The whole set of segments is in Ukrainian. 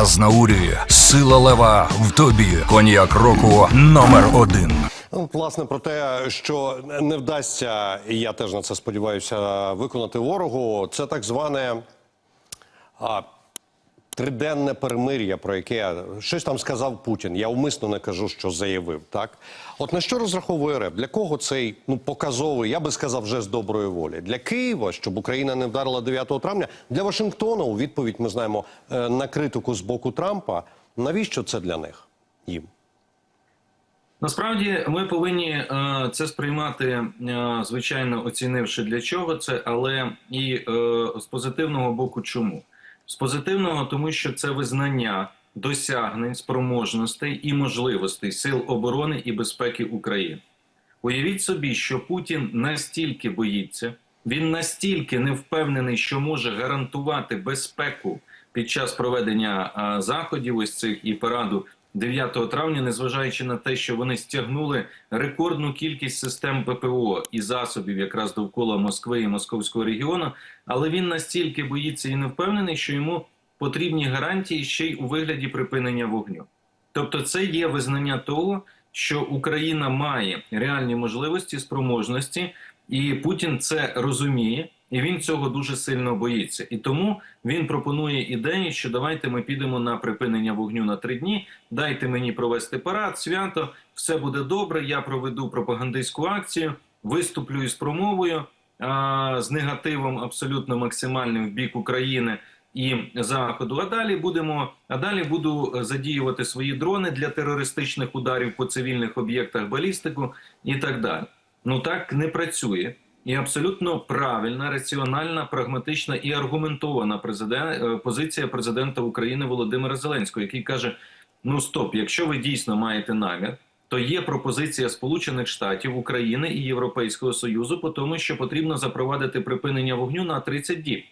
Азнаурі, сила лева в тобі. Коньяк року номер один. Ну, власне, про те, що не вдасться, і я теж на це сподіваюся, виконати ворогу, це так зване а, триденне перемир'я, про яке щось там сказав Путін. Я умисно не кажу, що заявив. Так, от на що розраховує РФ? Для кого цей ну показовий, я би сказав, вже з доброї волі для Києва, щоб Україна не вдарила 9 травня. Для Вашингтона у відповідь ми знаємо е, на критику з боку Трампа. Навіщо це для них їм? Насправді ми повинні е, це сприймати, е, звичайно, оцінивши для чого це, але і з позитивного боку, чому з позитивного, тому що це визнання досягнень, спроможностей і можливостей сил оборони і безпеки України. Уявіть собі, що Путін настільки боїться, він настільки не впевнений, що може гарантувати безпеку під час проведення заходів, ось цих і параду 9 травня, незважаючи на те, що вони стягнули рекордну кількість систем ППО і засобів якраз довкола Москви і Московського регіону, але він настільки боїться і не впевнений, що йому потрібні гарантії ще й у вигляді припинення вогню. Тобто, це є визнання того, що Україна має реальні можливості, спроможності, і Путін це розуміє, і він цього дуже сильно боїться. І тому він пропонує ідеї, що давайте ми підемо на припинення вогню на три дні. Дайте мені провести парад, свято, все буде добре. Я проведу пропагандистську акцію, виступлю із промовою а, з негативом абсолютно максимальним в бік України і заходу. А далі будемо а далі буду задіювати свої дрони для терористичних ударів по цивільних об'єктах, балістику і так далі. Ну так не працює. І абсолютно правильна, раціональна, прагматична і аргументована президент, е, позиція президента України Володимира Зеленського, який каже: Ну стоп, якщо ви дійсно маєте намір, то є пропозиція Сполучених Штатів України і Європейського Союзу по тому, що потрібно запровадити припинення вогню на 30 діб.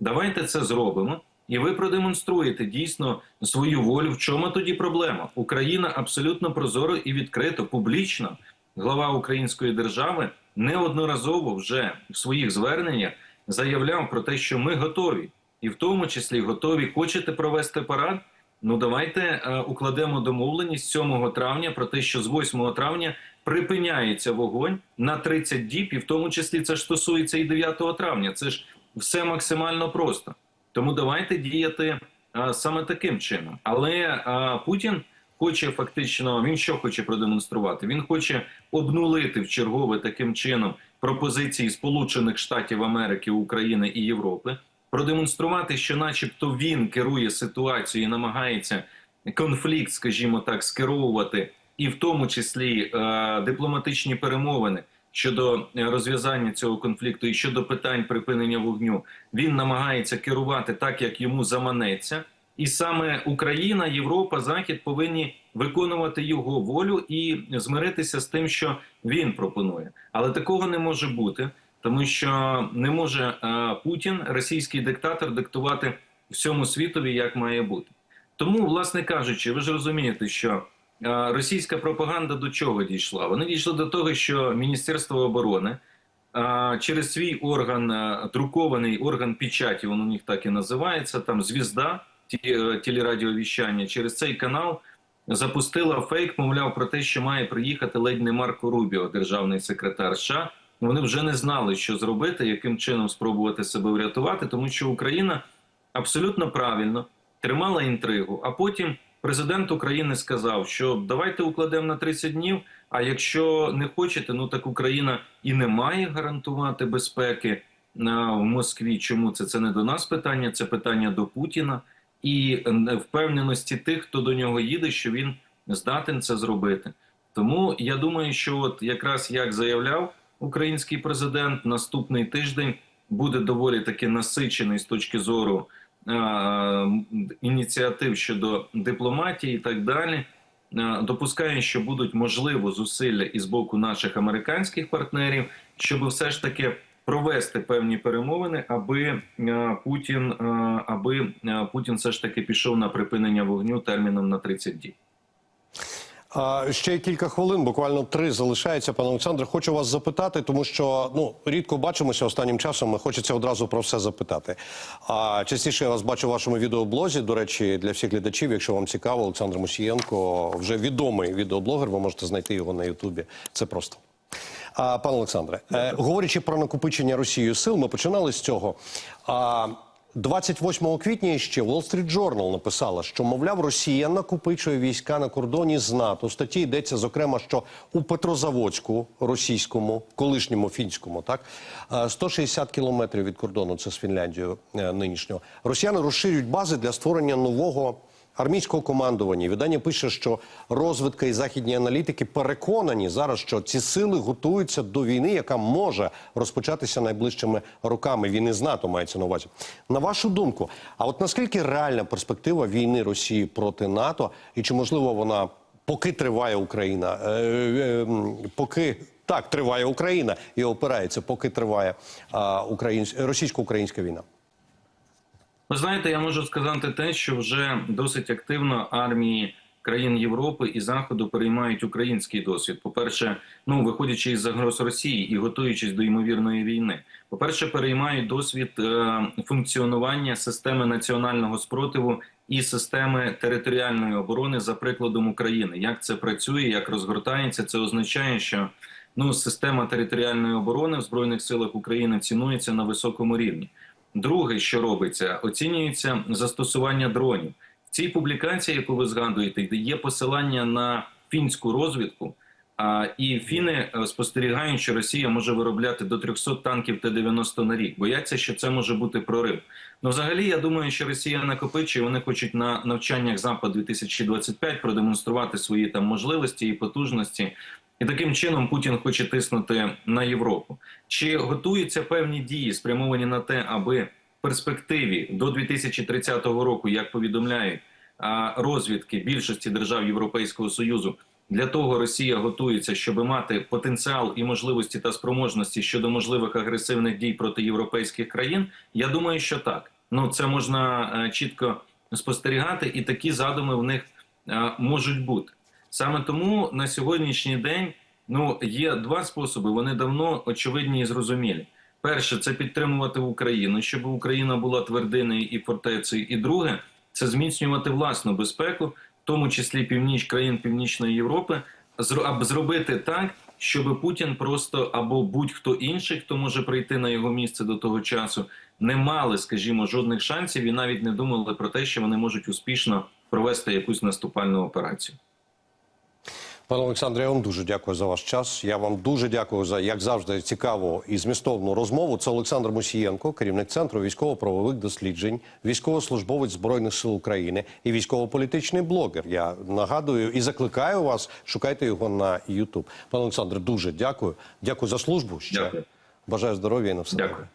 Давайте це зробимо, і ви продемонструєте дійсно свою волю. В чому тоді проблема? Україна абсолютно прозоро і відкрито, публічно. Глава Української держави неодноразово вже в своїх зверненнях заявляв про те, що ми готові, і в тому числі готові. Хочете провести парад? Ну давайте е, укладемо домовленість 7 травня про те, що з 8 травня припиняється вогонь на 30 діб, і в тому числі це ж стосується і 9 травня. Це ж все максимально просто. Тому давайте діяти а, саме таким чином. Але а, Путін хоче фактично, він що хоче продемонструвати? Він хоче обнулити в чергове таким чином пропозиції Сполучених Штатів Америки, України і Європи, продемонструвати, що, начебто, він керує ситуацією, і намагається конфлікт, скажімо так, скеровувати, і в тому числі е, дипломатичні перемовини щодо розв'язання цього конфлікту і щодо питань припинення вогню, він намагається керувати так, як йому заманеться, і саме Україна, Європа, Захід повинні виконувати його волю і змиритися з тим, що він пропонує. Але такого не може бути, тому що не може е, Путін, російський диктатор, диктувати всьому світові, як має бути. Тому, власне кажучи, ви ж розумієте, що Е, російська пропаганда до чого дійшла? Вони дійшли до того, що Міністерство оборони е, через свій орган, друкований орган печаті, він у них так і називається, там звізда телерадіовіщання, через цей канал запустила фейк, мовляв, про те, що має приїхати ледь не Марко Рубіо, державний секретар США. Вони вже не знали, що зробити, яким чином спробувати себе врятувати, тому що Україна абсолютно правильно тримала інтригу, а потім президент України сказав, що давайте укладемо на 30 днів. А якщо не хочете, ну так Україна і не має гарантувати безпеки в Москві. Чому це це не до нас питання? Це питання до Путіна і впевненості тих, хто до нього їде, що він здатен це зробити. Тому я думаю, що от якраз як заявляв український президент, наступний тиждень буде доволі таки насичений з точки зору ініціатив щодо дипломатії і так далі. Допускаю, що будуть можливо зусилля і з боку наших американських партнерів, щоб все ж таки провести певні перемовини, аби Путін аби Путін все ж таки пішов на припинення вогню терміном на 30 діб. Ще кілька хвилин, буквально три залишається. Пане Олександре, хочу вас запитати, тому що ну рідко бачимося останнім часом. і Хочеться одразу про все запитати. А частіше я вас бачу в вашому відеоблозі. До речі, для всіх глядачів, якщо вам цікаво, Олександр Мусієнко вже відомий відеоблогер. Ви можете знайти його на Ютубі. Це просто. А, пане Олександре, е, говорячи про накопичення Росією сил, ми починали з цього. А, 28 квітня ще Wall Street Journal написала, що мовляв, Росія накопичує війська на кордоні з НАТО. У статті йдеться зокрема, що у Петрозаводську, російському, колишньому фінському, так е, 160 кілометрів від кордону, це з Фінляндією е, нинішнього. Росіяни розширюють бази для створення нового. Армійського командування видання пише, що розвідка і західні аналітики переконані зараз, що ці сили готуються до війни, яка може розпочатися найближчими роками. Війни з НАТО мається на увазі. На вашу думку, а от наскільки реальна перспектива війни Росії проти НАТО, і чи можливо вона поки триває Україна, е, е, поки так триває Україна і опирається, поки триває а, українсь... російсько-українська війна? Ви знаєте, я можу сказати те, що вже досить активно армії країн Європи і Заходу переймають український досвід. По-перше, ну виходячи із загроз Росії і готуючись до ймовірної війни. По-перше, переймають досвід е, функціонування системи національного спротиву і системи територіальної оборони за прикладом України. Як це працює, як розгортається, це означає, що ну система територіальної оборони в збройних силах України цінується на високому рівні. Друге, що робиться, оцінюється застосування дронів. В цій публікації, яку ви згадуєте, є посилання на фінську розвідку. І фіни е, спостерігають, що Росія може виробляти до 300 танків Т-90 на рік. Бояться, що це може бути прорив. Ну, взагалі, я думаю, що Росія накопичує. Вони хочуть на навчаннях Запад 2025 продемонструвати свої там можливості і потужності. І таким чином Путін хоче тиснути на Європу. Чи готуються певні дії, спрямовані на те, аби в перспективі до 2030 року, як повідомляють розвідки більшості держав Європейського союзу, для того Росія готується, щоб мати потенціал і можливості та спроможності щодо можливих агресивних дій проти європейських країн? Я думаю, що так. Ну це можна е, чітко спостерігати, і такі задуми в них е, можуть бути. Саме тому на сьогоднішній день ну є два способи. Вони давно очевидні і зрозумілі. Перше це підтримувати Україну, щоб Україна була твердиною і фортецею. І друге це зміцнювати власну безпеку, тому числі північ країн Північної Європи, зро- зробити так, щоб Путін просто або будь-хто інший, хто може прийти на його місце до того часу, не мали, скажімо, жодних шансів і навіть не думали про те, що вони можуть успішно провести якусь наступальну операцію. Пане Олександре, я вам дуже дякую за ваш час. Я вам дуже дякую за, як завжди, цікаву і змістовну розмову. Це Олександр Мусієнко, керівник центру військово-правових досліджень, військовослужбовець Збройних сил України і військово-політичний блогер. Я нагадую і закликаю вас, шукайте його на YouTube. Пане Олександре, дуже дякую. Дякую за службу. Ще Дякую. бажаю здоров'я і на все. Дякую.